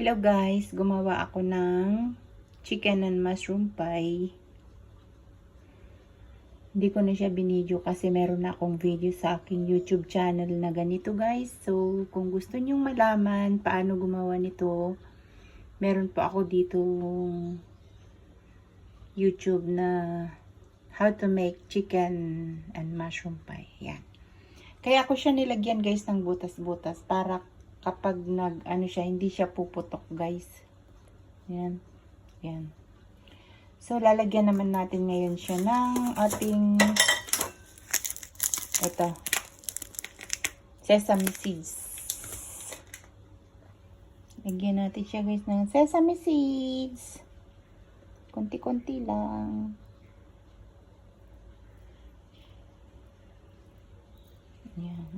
Hello guys, gumawa ako ng chicken and mushroom pie. Hindi ko na siya binidyo kasi meron na akong video sa aking YouTube channel na ganito guys. So, kung gusto nyong malaman paano gumawa nito, meron po ako dito YouTube na how to make chicken and mushroom pie. Yan. Kaya ako siya nilagyan guys ng butas-butas para kapag nag ano siya hindi siya puputok guys. Yan. Yan. So lalagyan naman natin ngayon siya ng ating ito sesame seeds. Lagyan natin siya guys ng sesame seeds. Konti-konti lang. Yan.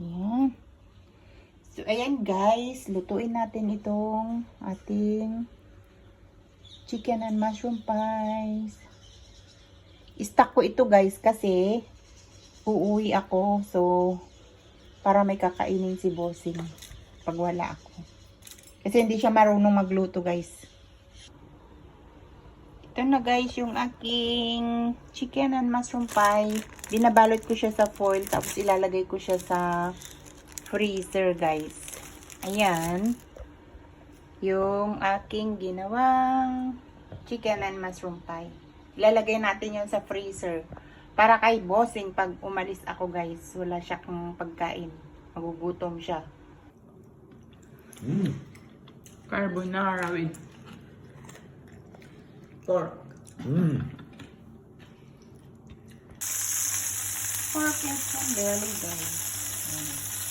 Yan. So, ayan guys, lutuin natin itong ating chicken and mushroom pies. Istock ko ito guys kasi uuwi ako. So, para may kakainin si bossing pag wala ako. Kasi hindi siya marunong magluto guys. Ito na guys yung aking chicken and mushroom pie. Binabalot ko siya sa foil tapos ilalagay ko siya sa freezer guys. Ayan. Yung aking ginawang chicken and mushroom pie. Ilalagay natin yun sa freezer. Para kay bossing pag umalis ako guys, wala siya kang pagkain. Magugutom siya. Mm. Carbonara with pork. Mm. Pork and some belly guys.